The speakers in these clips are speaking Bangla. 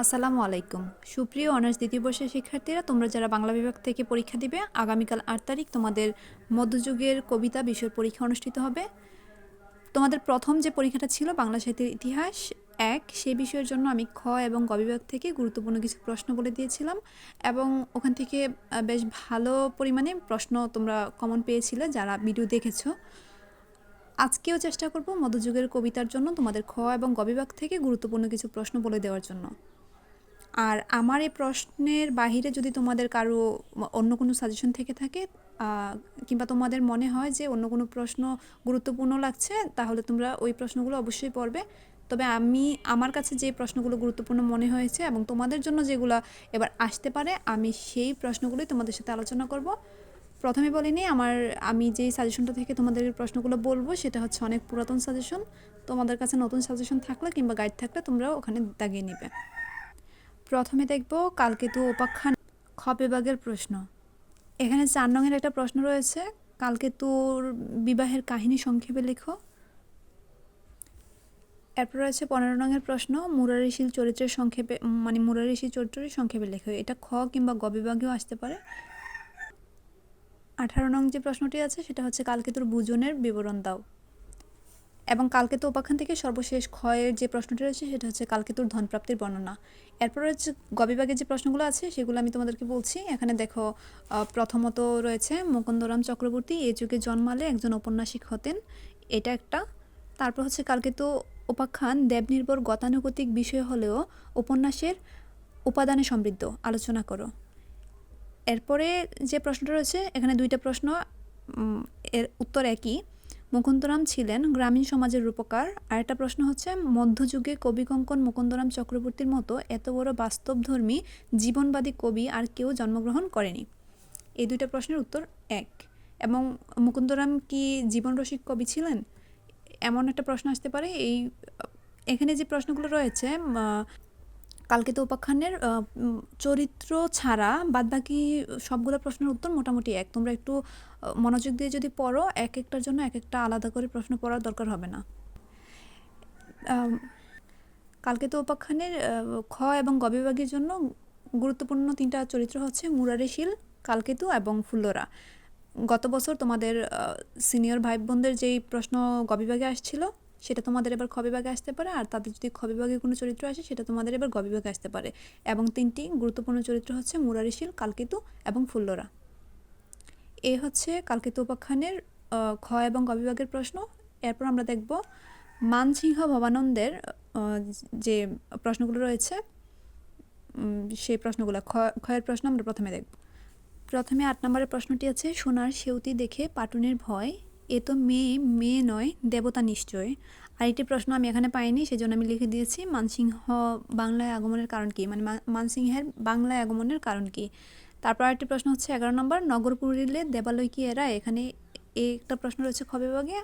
আসসালামু আলাইকুম। সুপ্রিয় অনার্স দ্বিতীয় বর্ষের শিক্ষার্থীরা, তোমরা যারা বাংলা বিভাগ থেকে পরীক্ষা দিবে, আগামীকাল আট তারিখ তোমাদের মধ্যযুগের কবিতা বিষয়ের পরীক্ষা অনুষ্ঠিত হবে। তোমাদের প্রথম যে পরীক্ষাটা ছিল বাংলা সাহিত্যের ইতিহাস এক, সে বিষয়ের জন্য আমি খ এবং গ বিভাগ থেকে গুরুত্বপূর্ণ কিছু প্রশ্ন বলে দিয়েছিলাম এবং ওখান থেকে বেশ ভালো পরিমাণে প্রশ্ন তোমরা কমন পেয়েছিলে যারা ভিডিও দেখেছ। আজকেও চেষ্টা করব মধ্যযুগের কবিতার জন্য তোমাদের খ এবং গ বিভাগ থেকে গুরুত্বপূর্ণ কিছু প্রশ্ন বলে দেওয়ার জন্য। আর আমার এই প্রশ্নের বাহিরে যদি তোমাদের কারও অন্য কোনো সাজেশন থেকে থাকে কিংবা তোমাদের মনে হয় যে অন্য কোনো প্রশ্ন গুরুত্বপূর্ণ লাগছে, তাহলে তোমরা ওই প্রশ্নগুলো অবশ্যই পড়বে। তবে আমি, আমার কাছে যে প্রশ্নগুলো গুরুত্বপূর্ণ মনে হয়েছে এবং তোমাদের জন্য যেগুলো এবার আসতে পারে, আমি সেই প্রশ্নগুলোই তোমাদের সাথে আলোচনা করব। প্রথমে বলিনি আমার, আমি যেই সাজেশনটা থেকে তোমাদের প্রশ্নগুলো বলব, সেটা হচ্ছে অনেক পুরাতন সাজেশন তোমাদের কাছে নতুন সাজেশন থাকলে কিংবা গাইড থাকলে তোমরা ওখানে দাগিয়ে নেবে। প্রথমে দেখব কালকেতু উপাখ্যান খ বিভাগের প্রশ্ন। এখানে চার নংয়ের একটা প্রশ্ন রয়েছে কালকেতুর বিবাহের কাহিনী সংক্ষেপে লেখো। এরপর রয়েছে পনেরো নংয়ের প্রশ্ন, মুরারিশীল চরিত্রের সংক্ষেপে মানে মুরারিশীল চরিত্রের সংক্ষেপে লেখো। এটা খ কিংবা গ বিভাগেও আসতে পারে। আঠারো নং যে প্রশ্নটি আছে, সেটা হচ্ছে কালকেতুর বুজনের বিবরণ দাও। এবং কালকেতু উপাখ্যান থেকে সর্বশেষ ক্ষয়ের যে প্রশ্নটি রয়েছে, সেটা হচ্ছে কালকেতুর ধনপ্রাপ্তির বর্ণনা। এরপর হচ্ছে গবিভাগের যে প্রশ্নগুলো আছে, সেগুলো আমি তোমাদেরকে বলছি। এখানে দেখো প্রথমত রয়েছে, মুকুন্দরাম চক্রবর্তী এই যুগে জন্মালে একজন ঔপন্যাসিক হতেন। এটা একটা। তারপর হচ্ছে কালকেতু উপাখ্যান দেবনির্ভর গতানুগতিক বিষয় হলেও উপন্যাসের উপাদানে সমৃদ্ধ। আলোচনা করো। এরপরে যে প্রশ্নটা রয়েছে, এখানে দুইটা প্রশ্ন এর উত্তর একই। মুকুন্দরাম ছিলেন গ্রামীণ সমাজের রূপকার। আর একটা প্রশ্ন হচ্ছে, মধ্যযুগে কবি কঙ্কন মুকুন্দরাম চক্রবর্তীর মতো এত বড় বাস্তবধর্মী জীবনবাদী কবি আর কেউ জন্মগ্রহণ করেনি? এই দুইটা প্রশ্নের উত্তর এক। এবং মুকুন্দরাম কি জীবনরসিক কবি ছিলেন? এমন একটা প্রশ্ন আসতে পারে। এই, এখানে যে প্রশ্নগুলো রয়েছে কালকেতু উপাখ্যানের চরিত্র ছাড়া বাদবাকি সবগুলো প্রশ্নের উত্তর মোটামুটি এক। তোমরা একটু মনোযোগ দিয়ে যদি পড়ো এক একটার জন্য এক একটা আলাদা করে প্রশ্ন পড়ার দরকার হবে না। কালকেতু উপাখ্যানের খ এবং গ বিভাগের জন্য গুরুত্বপূর্ণ তিনটা চরিত্র হচ্ছে মুরারিশীল কালকেতু এবং ফুল্লরা। গত বছর তোমাদের সিনিয়র ভাই বোনদের যেই প্রশ্ন গবিভাগে আসছিল সেটা তোমাদের এবার খবিভাগে আসতে পারে, আর তাদের যদি খ বিভাগে কোনো চরিত্র আসে, সেটা তোমাদের এবার গবিভাগে আসতে পারে। এবং তিনটি গুরুত্বপূর্ণ চরিত্র হচ্ছে মুরারিশীল, কালকেতু এবং ফুল্লরা। এ হচ্ছে কালকেতু উপাখ্যানের খ এবং গবিভাগের প্রশ্ন। এরপর আমরা দেখব মানসিংহ ভবানন্দের যে প্রশ্নগুলো রয়েছে সেই প্রশ্নগুলো ক্ষয়ের প্রশ্ন আমরা প্রথমে দেখব। প্রথমে আট নম্বরের প্রশ্নটি আছে, সোনার সেউতি দেখে পাটুনের ভয় এ তো মেয়ে মেয়ে নয়, দেবতা নিশ্চয়। আরেকটি প্রশ্ন আমি এখানে পাইনি, সেজন্য আমি লিখে দিয়েছি, মানসিংহ বাংলায় আগমনের কারণ কি? মানে মানসিংহের বাংলায় আগমনের কারণ কি? তারপর আরেকটি প্রশ্ন হচ্ছে, এগারো নম্বর, নগর পুরিলে দেবালয় কি এরা? এখানে একটা প্রশ্ন রয়েছে খ বিভাগে।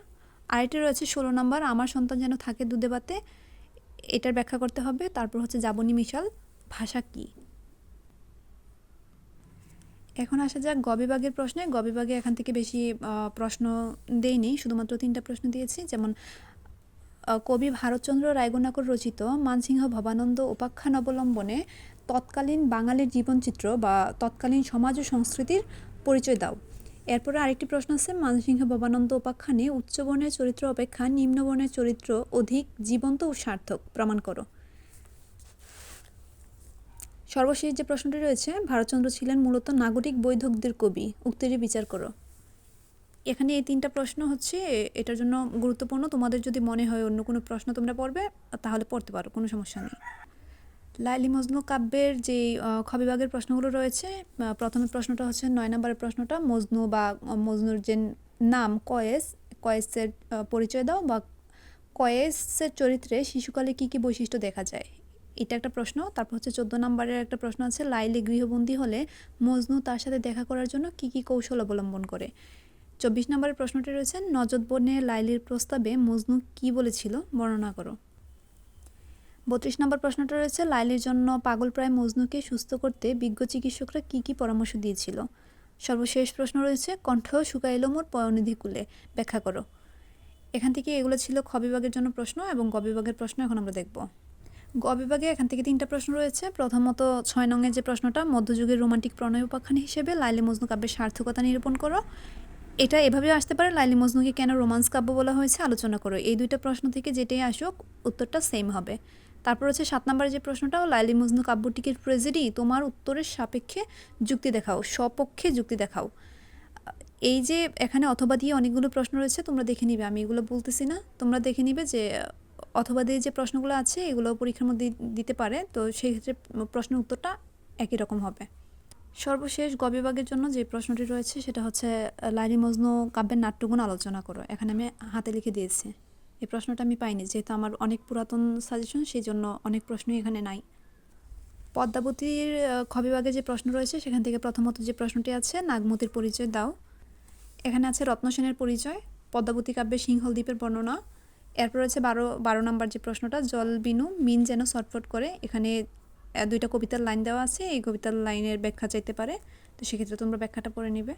আরেকটি রয়েছে, ষোলো নম্বর, আমার সন্তান যেন থাকে দুধে বাতে, এটার ব্যাখ্যা করতে হবে। তারপর হচ্ছে, যাবনী মিশাল, ভাষা কি? এখন আসা যাক গ বিভাগের প্রশ্নে। গ বিভাগে এখান থেকে বেশি প্রশ্ন দেয়নি শুধুমাত্র তিনটা প্রশ্ন দিয়েছি। যেমন কবি ভারতচন্দ্র রায়গুণাকর রচিত মানসিংহ ভবানন্দ উপাখ্যান অবলম্বনে তৎকালীন বাঙালির জীবনচিত্র বা তৎকালীন সমাজ ও সংস্কৃতির পরিচয় দাও। এরপরে আরেকটি প্রশ্ন আছে, মানসিংহ ভবানন্দ উপাখ্যানে উচ্চবর্ণের চরিত্র অপেক্ষা নিম্নবর্ণের চরিত্র অধিক জীবন্ত ও সার্থক, প্রমাণ করো। সর্বশেষ যে প্রশ্নটি রয়েছে ভারতচন্দ্র ছিলেন মূলত নাগরিক বৈধকদের কবি। উক্তিটি বিচার করো। এখানে এই তিনটা প্রশ্ন হচ্ছে এটার জন্য গুরুত্বপূর্ণ। তোমাদের যদি মনে হয় অন্য কোনো প্রশ্ন তোমরা পড়বে তাহলে পড়তে পারো কোনো সমস্যা নেই। লাইলি মজনু কাব্যের যে আহ, খ বিভাগের প্রশ্নগুলো রয়েছে প্রথমে প্রশ্নটা হচ্ছে নয় নম্বরের প্রশ্নটা মজনু বা মজনুর যে নাম কয়েস কয়েসের পরিচয় দাও বা কয়েসের চরিত্রে শিশুকালে কি কি বৈশিষ্ট্য দেখা যায়? এটা একটা প্রশ্ন। তারপর হচ্ছে চোদ্দ নম্বরের একটা প্রশ্ন আছে, লাইলি গৃহবন্দী হলে মজনু তার সাথে দেখা করার জন্য কি কি কৌশল অবলম্বন করে? চব্বিশ নম্বরের প্রশ্নটি রয়েছে নজদ বর্ণে লাইলির প্রস্তাবে মজনু কি বলেছিল? বর্ণনা করো। বত্রিশ নম্বর প্রশ্নটা রয়েছে, লাইলির জন্য পাগলপ্রায় মজনুকে সুস্থ করতে বিজ্ঞ চিকিৎসকরা কি কি পরামর্শ দিয়েছিল? সর্বশেষ প্রশ্ন রয়েছে, কণ্ঠ শুকাইল মোর পয়নিধি কুলে। ব্যাখ্যা করো। এখান থেকে এগুলো ছিল খ বিভাগের জন্য প্রশ্ন এবং গ বিভাগের প্রশ্ন এখন আমরা দেখব। গ বিভাগে এখান থেকে তিনটা প্রশ্ন রয়েছে। প্রথমত, ছয় নংয়ের যে প্রশ্নটা, মধ্যযুগের রোমান্টিক প্রণয় উপাখ্যান হিসেবে লাইলি মজনু কাব্যের সার্থকতা নিরূপণ করো। এটা এভাবে আসতে পারে, লাইলি মজনুকে কেন রোমান্স কাব্য বলা হয়েছে আলোচনা করো। এই দুইটা প্রশ্ন থেকে যেটাই আসুক, উত্তরটা সেম হবে। তারপর হচ্ছে সাত নম্বরের যে প্রশ্নটাও, লাইলি মজনু কাব্যটিকে ট্রেজেডি তোমার উত্তরের সাপেক্ষে যুক্তি দেখাও সপক্ষে যুক্তি দেখাও। এই যে এখানে অথবা দিয়ে অনেকগুলো প্রশ্ন রয়েছে, তোমরা দেখে নিবে, আমি এগুলো বলতেছি না। তোমরা দেখে নিবে যে অথবা দিয়ে যে প্রশ্নগুলো আছে এগুলো পরীক্ষার মধ্যে দিতে পারে। তো সেই ক্ষেত্রে প্রশ্নের উত্তরটা একই রকম হবে। সর্বশেষ গ বিভাগের জন্য যে প্রশ্নটি রয়েছে সেটা হচ্ছে লাইলি মজনু কাব্যের নাট্যগুণ আলোচনা করো। এখানে আমি হাতে লিখে দিয়েছি। এই প্রশ্নটা আমি পাইনি যেহেতু আমার অনেক পুরাতন সাজেশন সেই জন্য অনেক প্রশ্নই এখানে নাই। পদ্মাবতীর আহ, খ বিভাগে যে প্রশ্ন রয়েছে সেখান থেকে প্রথমত যে প্রশ্নটি আছে নাগমতির পরিচয় দাও। এখানে আছে রত্নসেনের পরিচয় পদ্মাবতী কাব্যের সিংহল দ্বীপের বর্ণনা এরপর রয়েছে বারো বারো নম্বর যে প্রশ্নটা, জল বিনু, মিন যেন সটফট করে, এখানে দুইটা কবিতার লাইন দেওয়া আছে, এই কবিতার লাইনের ব্যাখ্যা চাইতে পারে, তো সেক্ষেত্রে তোমরা ব্যাখ্যাটা পড়ে নিবে।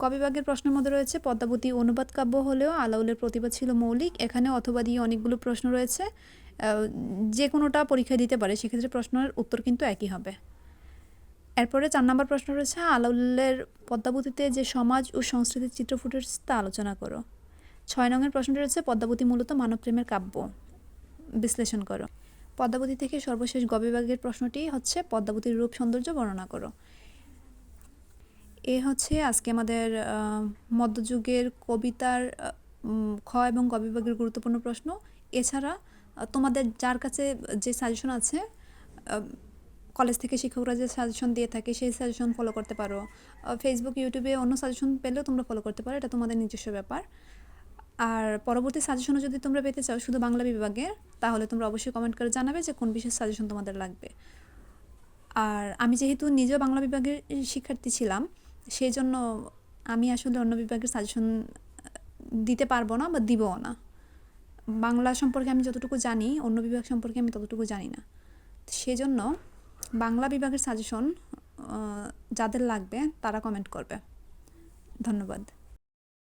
গ বিভাগের প্রশ্নের মধ্যে রয়েছে, পদ্মাবতী অনুবাদ কাব্য হলেও আলাউলের প্রতিভা ছিল মৌলিক, এখানে অথবা দিয়ে অনেকগুলো প্রশ্ন রয়েছে যে কোনোটা পরীক্ষায় দিতে পারে, সেক্ষেত্রে প্রশ্নের উত্তর কিন্তু একই হবে। এরপরে চার নম্বর প্রশ্ন রয়েছে, আলাউলের পদ্মাবতীতে যে সমাজ ও সংস্কৃতির চিত্র ফুটে উঠেছে তা আলোচনা করো। ছয় নংয়ের প্রশ্নটি রয়েছে, পদ্মাবতী মূলত মানবপ্রেমের কাব্য। বিশ্লেষণ করো। পদ্মাবতী থেকে সর্বশেষ গবিভাগের বিভাগের প্রশ্নটি হচ্ছে, পদ্মাবতীর রূপ সৌন্দর্য বর্ণনা করো। এ হচ্ছে আজকে আমাদের মধ্যযুগের কবিতার খ এবং গ বিভাগের গুরুত্বপূর্ণ প্রশ্ন। এছাড়া তোমাদের যার কাছে যে সাজেশন আছে কলেজ থেকে শিক্ষকরা যে সাজেশন দিয়ে থাকে, সেই সাজেশন ফলো করতে পারো। ফেসবুক ইউটিউবে অন্য সাজেশন পেলেও তোমরা ফলো করতে পারো, এটা তোমাদের নিজস্ব ব্যাপার। আর পরবর্তী সাজেশনও যদি তোমরা পেতে চাও শুধু বাংলা বিভাগের, তাহলে তোমরা অবশ্যই কমেন্ট করে জানাবে যে কোন বিশেষ সাজেশন তোমাদের লাগবে। আর আমি যেহেতু নিজেও বাংলা বিভাগের শিক্ষার্থী ছিলাম সেই জন্য আমি আসলে অন্য বিভাগের সাজেশন দিতে পারব না বা দিবও না। বাংলা সম্পর্কে আমি যতটুকু জানি, অন্য বিভাগ সম্পর্কে আমি ততটুকু জানি না। সেজন্য বাংলা বিভাগের সাজেশন যাদের লাগবে তারা কমেন্ট করবে। ধন্যবাদ।